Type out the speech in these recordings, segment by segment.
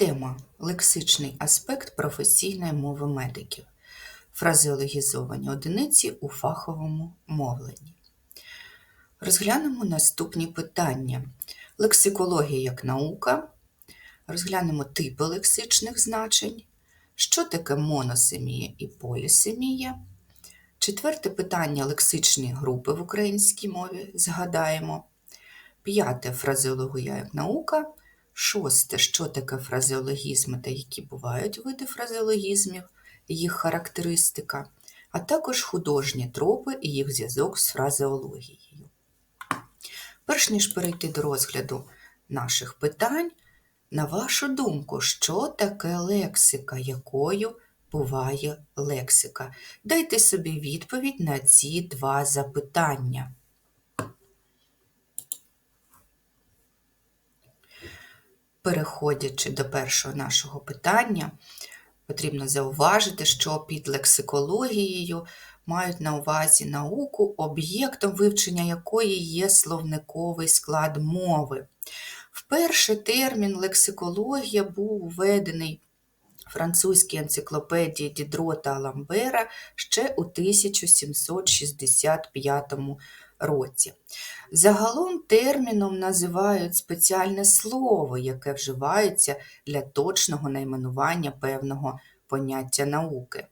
Тема лексичний аспект професійної мови медиків. Фразеологізовані одиниці у фаховому мовленні. Розглянемо наступні питання. Лексикологія як наука. Розглянемо типи лексичних значень. Що таке моносемія і полісемія? Четверте питання лексичні групи в українській мові. Згадаємо. П'яте фразеологія як наука. Шосте, що таке фразеологізми та які бувають види фразеологізмів, їх характеристика, а також художні тропи і їх зв'язок з фразеологією. Перш ніж перейти до розгляду наших питань, на вашу думку, що таке лексика, якою буває лексика? Дайте собі відповідь на ці два запитання. Переходячи до першого нашого питання, потрібно зауважити, що під лексикологією мають на увазі науку, об'єктом вивчення якої є словниковий склад мови. Вперше термін лексикологія був введений в французькій енциклопедії Дідро та Ламбера ще у 1765 році. Загалом терміном називають спеціальне слово, яке вживається для точного найменування певного поняття науки.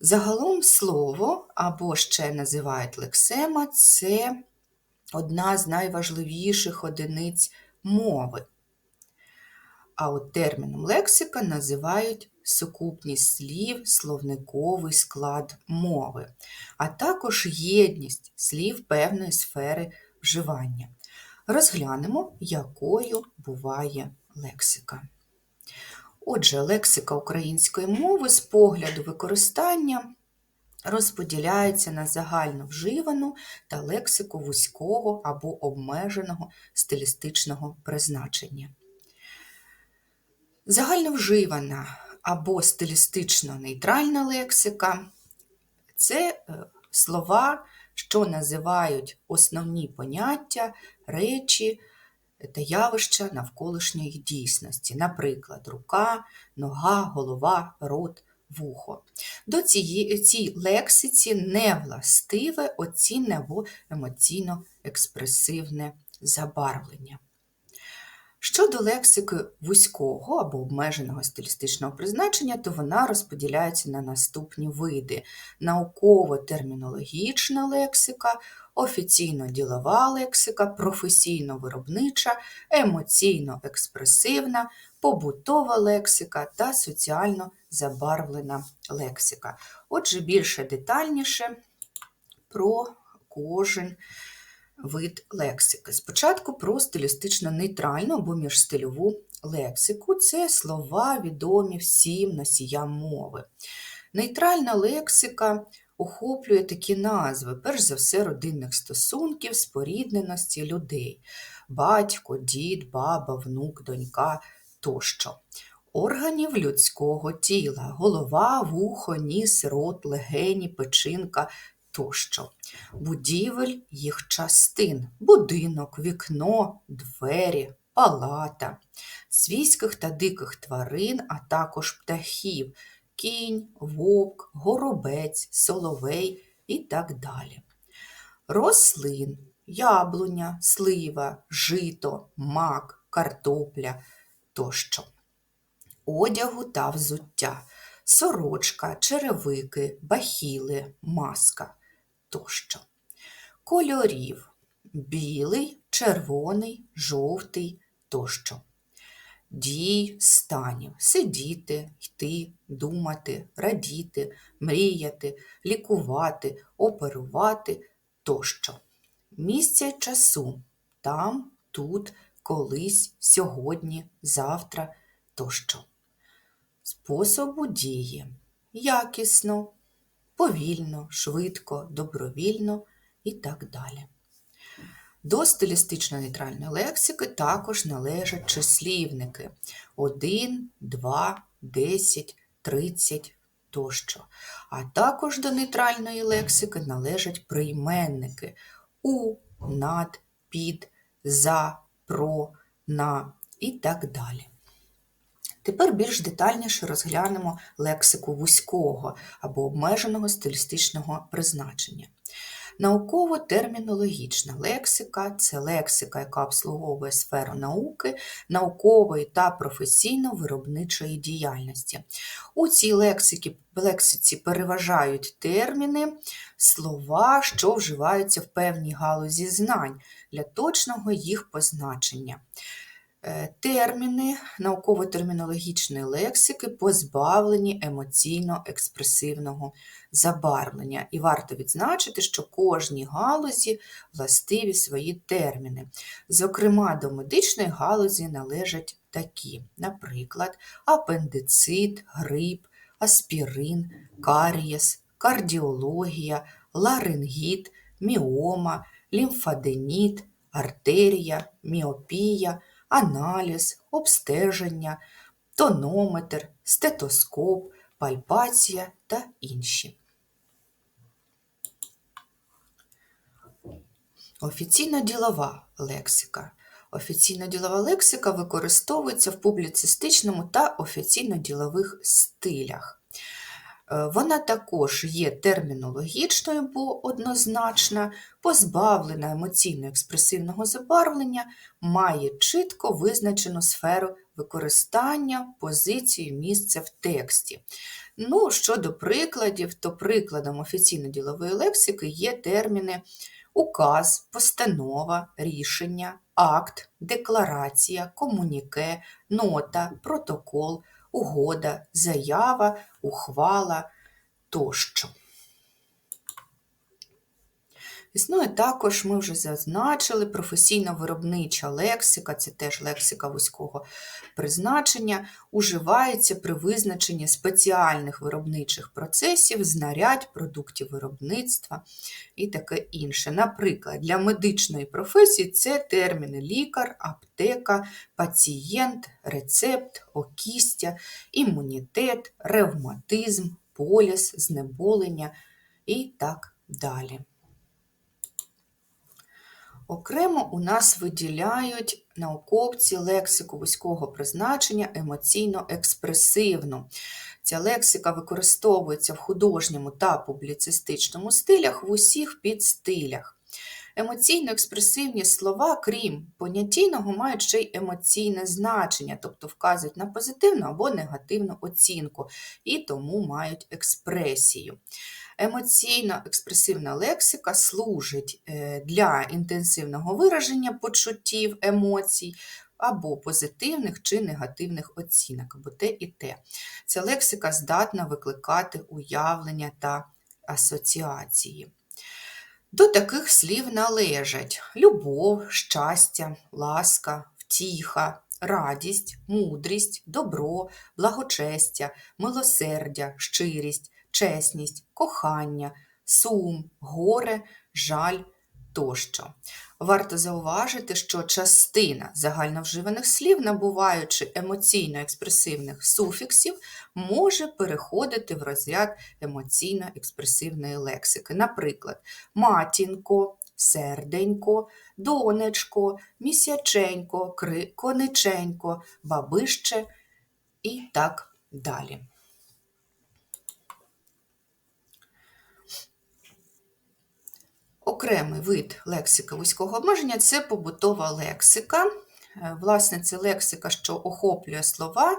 Загалом слово, або ще називають лексема, це одна з найважливіших одиниць мови. А от терміном лексика називають сукупність слів, словниковий склад мови, а також єдність слів певної сфери вживання. Розглянемо, якою буває лексика. Отже, лексика української мови з погляду використання розподіляється на загально вживану та лексику вузького або обмеженого стилістичного призначення. Загальновживана або стилістично нейтральна лексика це е, слова, що називають основні поняття, речі та явища навколишньої дійсності, наприклад, рука, нога, голова, рот, вухо. До цієї цій лексиці не властиве оцінне або емоційно-експресивне забарвлення. Щодо лексики вузького або обмеженого стилістичного призначення, то вона розподіляється на наступні види: науково-термінологічна лексика, офіційно-ділова лексика, професійно-виробнича, емоційно-експресивна, побутова лексика та соціально забарвлена лексика. Отже, більше детальніше про кожен вид лексики. Спочатку про стилістично нейтральну або міжстильову лексику це слова, відомі всім носіям мови. Нейтральна лексика охоплює такі назви, перш за все, родинних стосунків, спорідненості людей батько, дід, баба, внук, донька тощо. Органів людського тіла голова, вухо, ніс, рот, легені, печінка тощо. Будівель їх частин, будинок, вікно, двері, палата, свійських та диких тварин, а також птахів, кінь, вовк, горобець, соловей і так далі. Рослин, яблуня, слива, жито, мак, картопля тощо. Одягу та взуття, сорочка, черевики, бахіли, маска тощо. Кольорів білий, червоний, жовтий тощо. Дій, станів сидіти, йти, думати, радіти, мріяти, лікувати, оперувати тощо. Місця часу там, тут, колись, сьогодні, завтра тощо. Способу дії якісно, повільно, швидко, добровільно і так далі. До стилістично-нейтральної лексики також належать числівники 1, 2, 10, 30 тощо. А також до нейтральної лексики належать прийменники у, над, під, за, про, на і так далі. Тепер більш детальніше розглянемо лексику вузького або обмеженого стилістичного призначення. Науково-термінологічна лексика це лексика, яка обслуговує сферу науки, наукової та професійно-виробничої діяльності. У цій лексиці, лексиці переважають терміни, слова, що вживаються в певній галузі знань для точного їх позначення. Е, терміни науково-термінологічної лексики позбавлені емоційно-експресивного забарвлення. І варто відзначити, що кожній галузі властиві свої терміни. Зокрема, до медичної галузі належать такі, наприклад, апендицит, грип, аспірин, карієс, кардіологія, ларингіт, міома, лімфаденіт, артерія, міопія аналіз, обстеження, тонометр, стетоскоп, пальпація та інші. Офіційно-ділова лексика. Офіційно-ділова лексика використовується в публіцистичному та офіційно-ділових стилях. Е, вона також є термінологічною, бо однозначна, позбавлена емоційно-експресивного забарвлення, має чітко визначену сферу використання, позицію, місця в тексті. Ну, Щодо прикладів, то прикладом офіційно-ділової лексики є терміни указ, постанова, рішення, акт, декларація, комуніке, нота, протокол угода, заява, ухвала тощо. Існує також, ми вже зазначили, професійно-виробнича лексика, це теж лексика вузького призначення, уживається при визначенні спеціальних виробничих процесів, знарядь, продуктів виробництва і таке інше. Наприклад, для медичної професії це терміни лікар, аптека, пацієнт, рецепт, окістя, імунітет, ревматизм, поліс, знеболення і так далі. Окремо у нас виділяють науковці лексику вузького призначення емоційно-експресивну. Ця лексика використовується в художньому та публіцистичному стилях в усіх підстилях. Емоційно-експресивні слова, крім понятійного, мають ще й емоційне значення, тобто вказують на позитивну або негативну оцінку, і тому мають експресію. Емоційно-експресивна лексика служить е, для інтенсивного вираження почуттів, емоцій. Або позитивних чи негативних оцінок, або те і те. Ця лексика здатна викликати уявлення та асоціації. До таких слів належать любов, щастя, ласка, втіха, радість, мудрість, добро, благочестя, милосердя, щирість, чесність, кохання, сум, горе, жаль тощо. Варто зауважити, що частина загальновживаних слів, набуваючи емоційно-експресивних суфіксів, може переходити в розряд емоційно-експресивної лексики. Наприклад, матінко, серденько, донечко, місяченько, кониченько, бабище і так далі. Окремий вид лексики вузького обмеження це побутова лексика. Е, власне, це лексика, що охоплює слова,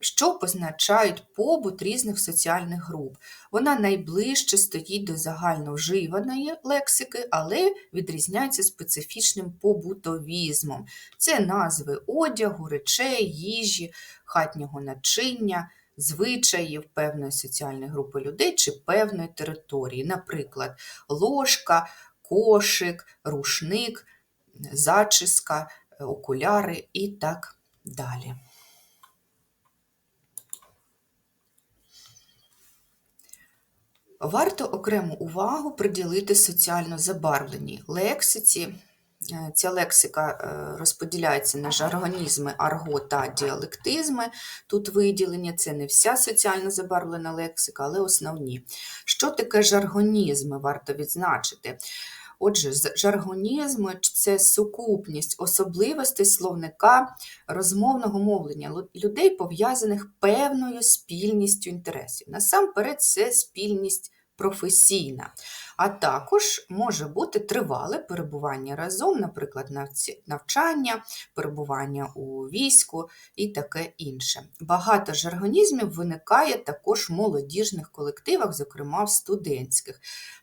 що позначають побут різних соціальних груп. Вона найближче стоїть до загальновживаної лексики, але відрізняється специфічним побутовізмом. Це назви одягу, речей, їжі, хатнього начиння звичаїв певної соціальної групи людей чи певної території, наприклад, ложка, кошик, рушник, зачіска, окуляри і так далі. Варто окрему увагу приділити соціально забарвленій лексиці. Ця лексика е, розподіляється на жаргонізми, арго та діалектизми. Тут виділення це не вся соціально забарвлена лексика, але основні. Що таке жаргонізми, варто відзначити? Отже, жаргонізми – це сукупність особливостей словника розмовного мовлення людей, пов'язаних певною спільністю інтересів. Насамперед, це спільність професійна, а також може бути тривале перебування разом, наприклад, навчання, перебування у війську і таке інше. Багато жаргонізмів виникає також в молодіжних колективах, зокрема в студентських.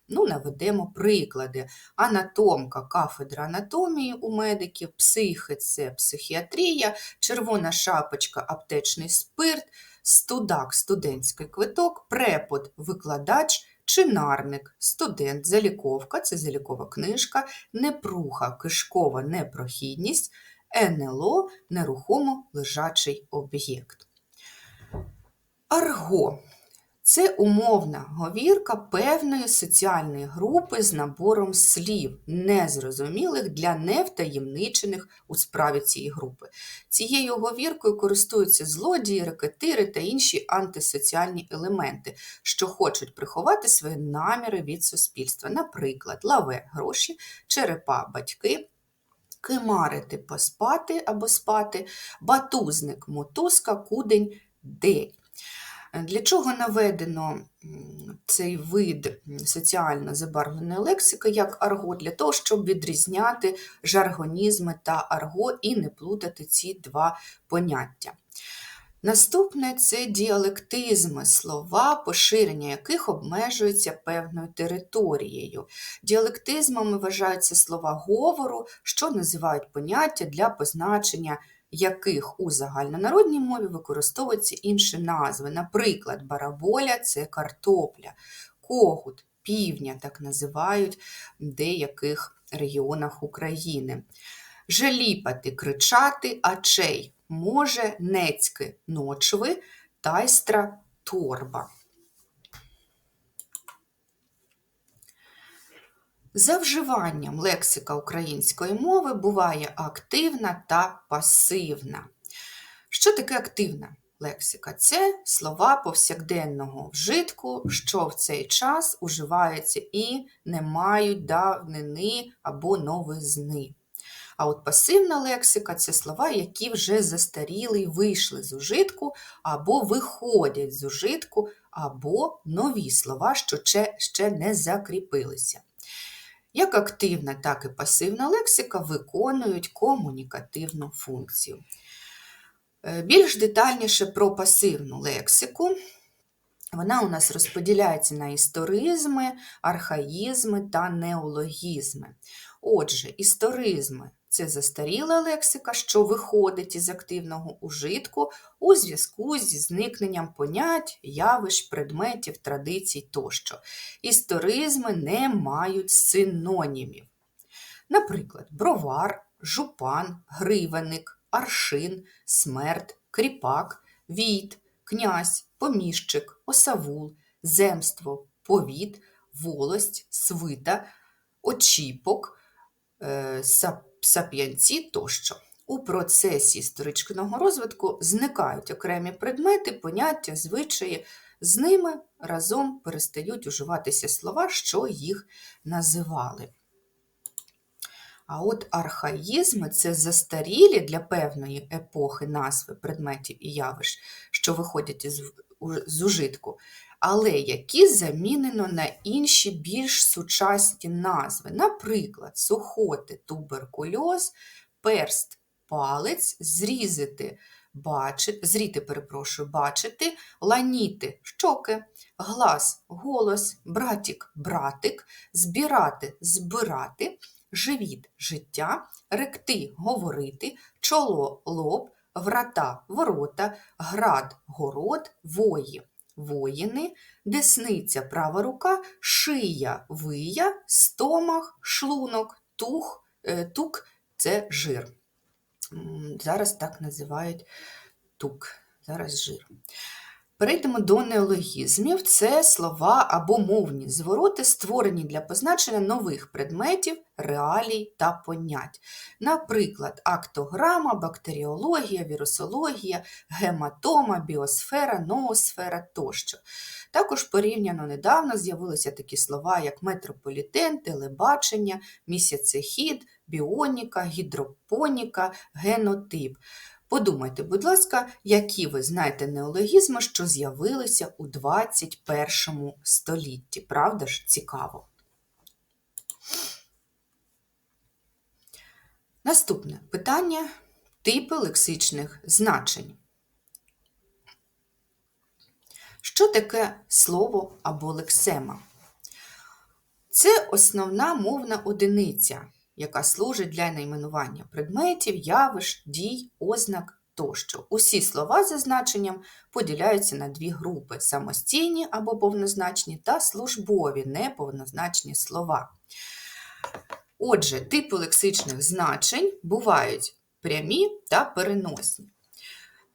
Ну, наведемо приклади. Анатомка, кафедра анатомії у медиків, психи це психіатрія, червона шапочка, аптечний спирт, студак, студентський квиток, препод, викладач, чинарник, студент, заліковка це залікова книжка, непруха, кишкова непрохідність, НЛО нерухомо лежачий об'єкт. Арго це умовна говірка певної соціальної групи з набором слів, незрозумілих для невтаємничених у справі цієї групи. Цією говіркою користуються злодії, рекетири та інші антисоціальні елементи, що хочуть приховати свої наміри від суспільства. Наприклад, лаве гроші, черепа батьки. Кимарити поспати або спати, батузник мотузка, кудень день. Для чого наведено цей вид соціально забарвленої лексики як арго? Для того, щоб відрізняти жаргонізми та арго і не плутати ці два поняття. Наступне це діалектизми, слова, поширення яких обмежуються певною територією. Діалектизмами вважаються слова говору, що називають поняття для позначення яких у загальнонародній мові використовуються інші назви. Наприклад, бараболя це картопля, когут, півня, так називають деяких регіонах України. Желіпати, кричати, ачей, може, нецьки, ночви, тайстра, торба. За вживанням лексика української мови буває активна та пасивна. Що таке активна лексика? Це слова повсякденного вжитку, що в цей час уживаються і не мають давнини або новизни. А от пасивна лексика це слова, які вже застаріли і вийшли з ужитку, або виходять з ужитку, або нові слова, що ще, не закріпилися. Як активна, так і пасивна лексика виконують комунікативну функцію. Е, Більш детальніше про пасивну лексику. Вона у нас розподіляється на історизми, архаїзми та неологізми. Отже, історизми це застаріла лексика, що виходить із активного ужитку у зв'язку зі зникненням понять, явищ, предметів, традицій тощо. Історизми не мають синонімів. Наприклад, бровар, жупан, гривенник, аршин, смерть, кріпак, війт, князь, поміщик, осавул, земство, повіт, волость, свита, очіпок, е, сап- сап'янці тощо. У процесі історичного розвитку зникають окремі предмети, поняття, звичаї. З ними разом перестають уживатися слова, що їх називали. А от архаїзми це застарілі для певної епохи назви предметів і явищ, що виходять із з ужитку, але які замінено на інші більш сучасні назви. Наприклад, сухоти, туберкульоз, перст, палець, зрізати, бачити, зріти, перепрошую, бачити, ланіти, щоки, глас, голос, братік, братик, збирати, збирати, живіт, життя, ректи, говорити, чоло, лоб, врата, ворота, град, город, вої, воїни, десниця, права рука, шия, вия, стомах, шлунок, тух, е, тук це жир. Зараз так називають тук, зараз жир. Перейдемо до неологізмів. Це слова або мовні звороти, створені для позначення нових предметів, реалій та понять. Наприклад, актограма, бактеріологія, вірусологія, гематома, біосфера, ноосфера тощо. Також порівняно недавно з'явилися такі слова, як метрополітен, телебачення, місяцехід, біоніка, гідропоніка, генотип. Подумайте, будь ласка, які ви знаєте неологізми, що з'явилися у 21 столітті. Правда ж, цікаво. Наступне питання типи лексичних значень. Що таке слово або лексема? Це основна мовна одиниця, яка служить для найменування предметів, явищ, дій, ознак тощо. Усі слова за значенням поділяються на дві групи: самостійні або повнозначні та службові неповнозначні слова. Отже, типи лексичних значень бувають прямі та переносні.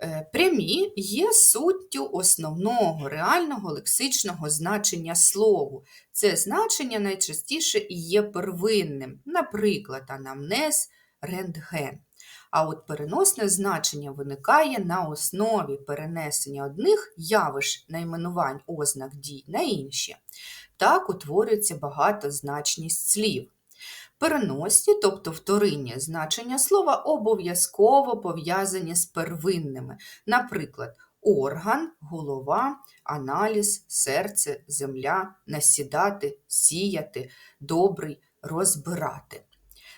Е, прямі є суттю основного реального лексичного значення слову. Це значення найчастіше і є первинним, наприклад, анамнез, рентген. А от переносне значення виникає на основі перенесення одних явищ найменувань ознак дій на інші. Так утворюється багатозначність слів. Переносні, тобто вторинні значення слова, обов'язково пов'язані з первинними, наприклад, орган, голова, аналіз, серце, земля, насідати, сіяти, добрий, розбирати.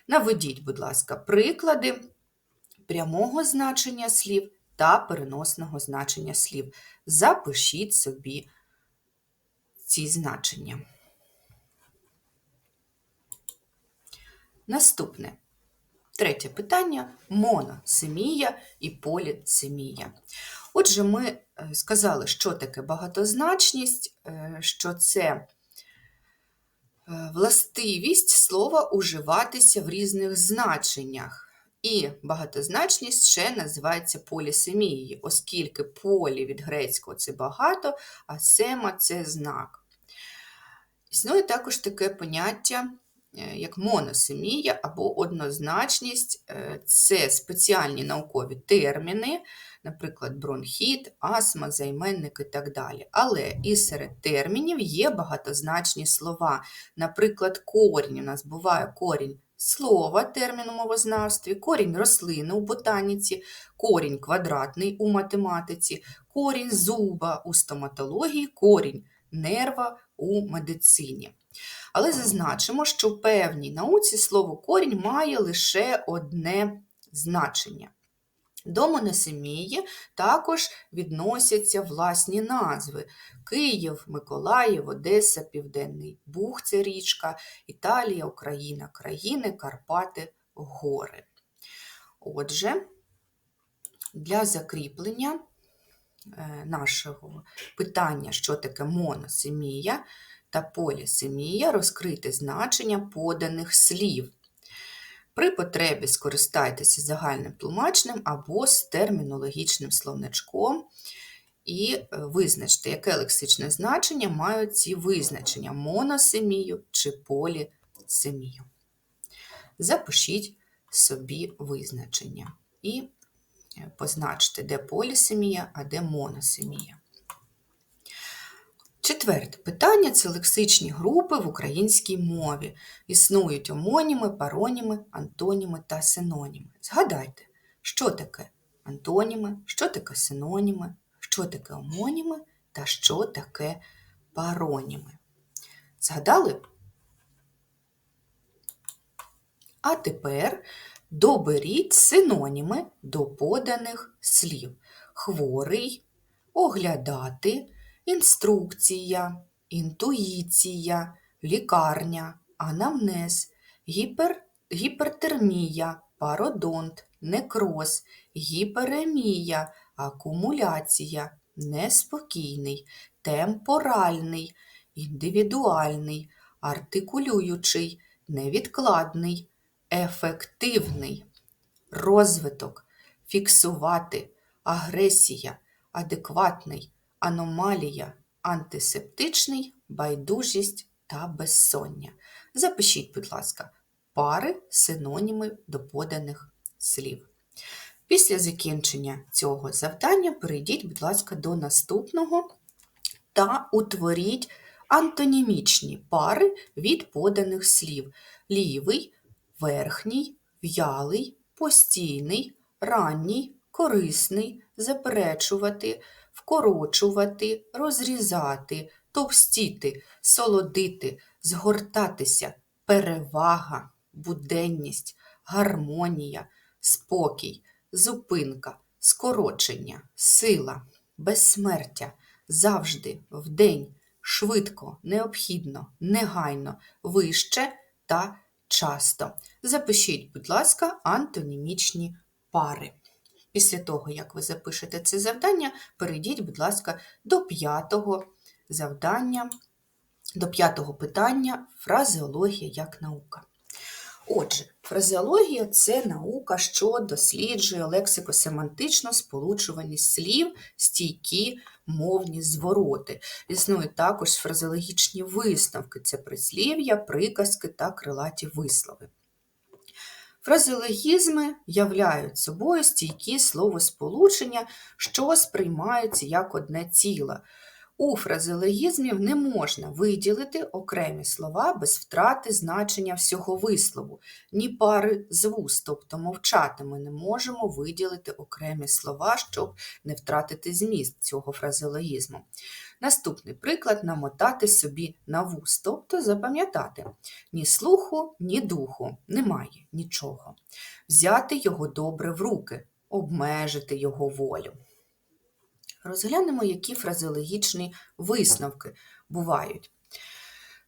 Наведіть, будь ласка, приклади прямого значення слів та переносного значення слів. Запишіть собі ці значення. Наступне. Третє питання моносемія і полісемія. Отже, ми е, сказали, що таке багатозначність, е, що це е, властивість слова уживатися в різних значеннях. І багатозначність ще називається полісемією, оскільки полі від грецького це багато, а сема це знак. Існує також таке поняття як моносемія або однозначність е, це спеціальні наукові терміни, наприклад, бронхіт, астма, займенник і так далі. Але і серед термінів є багатозначні слова. Наприклад, корінь у нас буває корінь слова термін у мовознавстві, корінь рослини у ботаніці, корінь квадратний у математиці, корінь зуба у стоматології, корінь нерва у медицині. Але зазначимо, що в певній науці слово корінь має лише одне значення. До моносемії також відносяться власні назви: Київ, Миколаїв, Одеса, Південний Буг це річка, Італія, Україна, країни, Карпати, гори. Отже, для закріплення нашого питання, що таке моносемія, та полісемія розкрити значення поданих слів. При потребі скористайтеся загальним тлумачним або з термінологічним словничком і е, визначте, яке лексичне значення мають ці визначення моносемію чи полісемію. Запишіть собі визначення і позначте, де полісемія, а де моносемія. Четверте питання це лексичні групи в українській мові. Існують омоніми, пароніми, антоніми та синоніми. Згадайте, що таке антоніми, що таке синоніми, що таке омоніми та що таке пароніми. Згадали? А тепер доберіть синоніми до поданих слів. Хворий, оглядати інструкція, інтуїція, лікарня, анамнез, гіпер, гіпертермія, пародонт, некроз, гіперемія, акумуляція, неспокійний, темпоральний, індивідуальний, артикулюючий, невідкладний, ефективний, розвиток, фіксувати, агресія, адекватний, аномалія, антисептичний, байдужість та безсоння. Запишіть, будь ласка, пари синоніми до поданих слів. Після закінчення цього завдання перейдіть, будь ласка, до наступного та утворіть антонімічні пари від поданих слів: лівий, верхній, в'ялий, постійний, ранній, корисний, заперечувати, вкорочувати, розрізати, товстіти, солодити, згортатися, перевага, буденність, гармонія, спокій, зупинка, скорочення, сила, безсмертя, завжди, вдень, швидко, необхідно, негайно, вище та часто. Запишіть, будь ласка, антонімічні пари. Після того, як ви запишете це завдання, перейдіть, будь ласка, до п'ятого завдання, до п'ятого питання фразеологія як наука. Отже, фразеологія це наука, що досліджує лексико-семантично сполучуваність слів, стійкі мовні звороти. Існують також фразеологічні висновки це прислів'я, приказки та крилаті вислови. Фразеологізми являють собою стійкі словосполучення, що сприймаються як одне ціле. У фразеологізмів не можна виділити окремі слова без втрати значення всього вислову, ні пари з вуст, тобто мовчати ми не можемо виділити окремі слова, щоб не втратити зміст цього фразеологізму. Наступний приклад намотати собі на вуст, тобто запам'ятати ні слуху, ні духу, немає нічого. Взяти його добре в руки, обмежити його волю. Розглянемо, які фразеологічні висновки бувають.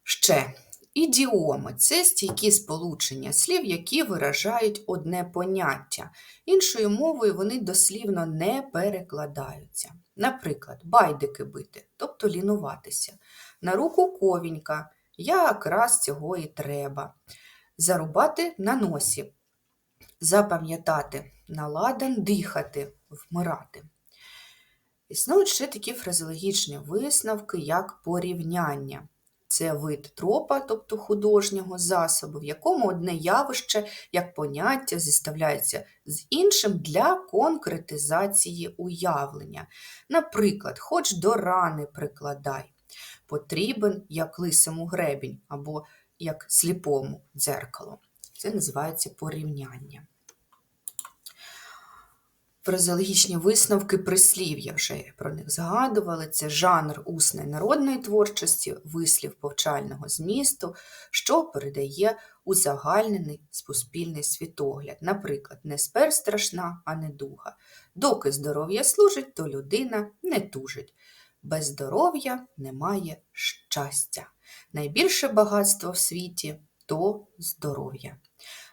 Ще ідіоми це стійкі сполучення слів, які виражають одне поняття. Іншою мовою вони дослівно не перекладаються. Наприклад, байдики бити, тобто лінуватися. На руку ковінька, якраз цього і треба. Зарубати на носі, запам'ятати, наладан дихати, вмирати. Існують ще такі фразеологічні висновки, як порівняння. Це вид тропа, тобто художнього засобу, в якому одне явище, як поняття, зіставляється з іншим для конкретизації уявлення. Наприклад, хоч до рани прикладай, потрібен як лисому гребінь або як сліпому дзеркало. Це називається порівняння. Фразеологічні висновки прислів'я вже про них згадували. Це жанр усної народної творчості, вислів повчального змісту, що передає узагальнений суспільний світогляд. Наприклад, не спер страшна, а не дуга. Доки здоров'я служить, то людина не тужить. Без здоров'я немає щастя. Найбільше багатство в світі то здоров'я.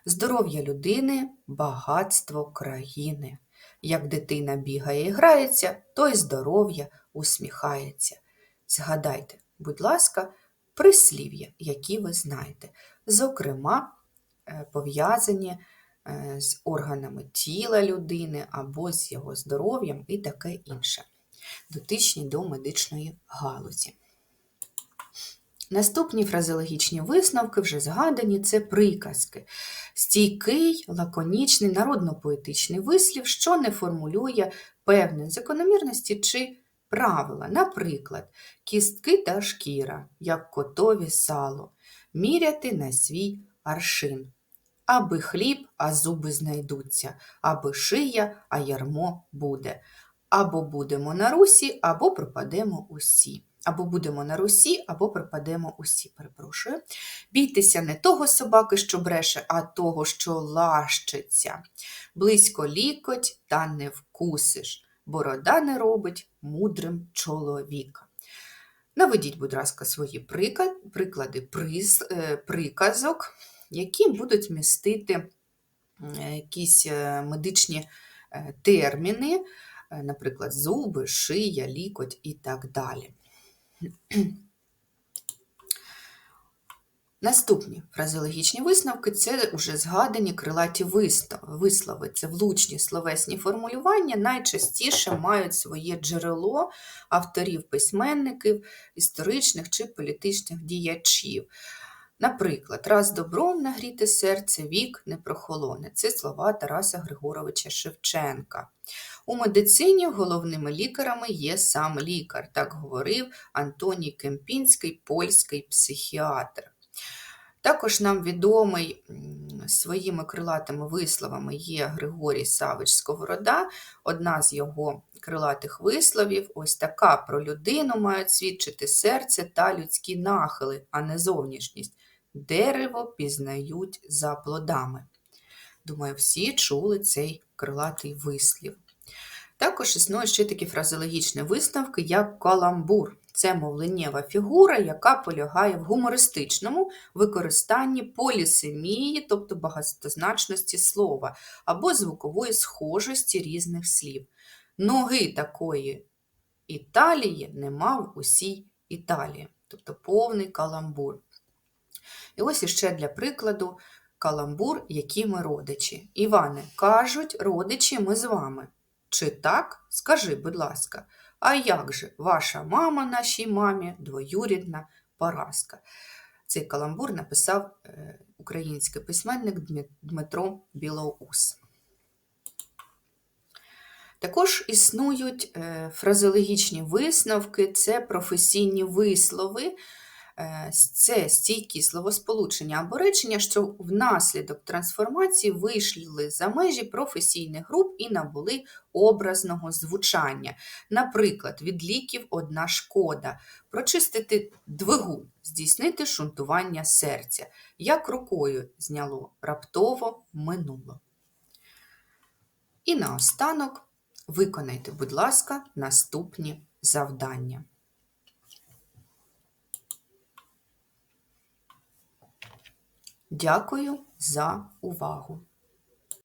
Здоров'я людини багатство країни. Як дитина бігає і грається, то й здоров'я усміхається. Згадайте, будь ласка, прислів'я, які ви знаєте, зокрема, е, пов'язані е, з органами тіла людини або з його здоров'ям і таке інше, дотичні до медичної галузі. Наступні фразеологічні висновки вже згадані це приказки. Стійкий, лаконічний, народно-поетичний вислів, що не формулює певної закономірності чи правила. Наприклад, кістки та шкіра, як котові сало, міряти на свій аршин. Аби хліб, а зуби знайдуться, аби шия, а ярмо буде. Або будемо на русі, або пропадемо усі. Або будемо на русі, або пропадемо усі, перепрошую. Бійтеся не того собаки, що бреше, а того, що лащиться. Близько лікоть, та не вкусиш. Борода не робить мудрим чоловіка. Наведіть, будь ласка, свої приклади е, приказок, які будуть містити якісь е, медичні е, терміни, наприклад, зуби, шия, лікоть і так далі. Наступні фразеологічні висновки це вже згадані крилаті вислови. Це влучні словесні формулювання, найчастіше мають своє джерело авторів-письменників, історичних чи політичних діячів. Наприклад, раз добром нагріти серце, вік не прохолоне. Це слова Тараса Григоровича Шевченка. У медицині головними лікарами є сам лікар, так говорив Антоній Кемпінський, польський психіатр. Також нам відомий своїми крилатими висловами є Григорій Савич Сковорода. Одна з його крилатих висловів ось така про людину мають свідчити серце та людські нахили, а не зовнішність. Дерево пізнають за плодами. Думаю, всі чули цей крилатий вислів. Також існують ще такі фразеологічні висновки, як каламбур. Це мовленнєва фігура, яка полягає в гумористичному використанні полісемії, тобто багатозначності слова, або звукової схожості різних слів. Ноги такої Італії нема в усій Італії, тобто повний каламбур. І ось іще для прикладу каламбур, які ми родичі. Іване, кажуть родичі ми з вами. Чи так? Скажи, будь ласка, а як же ваша мама нашій мамі двоюрідна Параска? Цей каламбур написав е, український письменник Дмитро Білоус. Також існують е, фразеологічні висновки, це професійні вислови, Це стійкі словосполучення або речення, що внаслідок трансформації вийшли за межі професійних груп і набули образного звучання. Наприклад, від ліків одна шкода, прочистити двигун, здійснити шунтування серця, як рукою зняло, раптово минуло. І наостанок виконайте, будь ласка, наступні завдання. Дякую за увагу!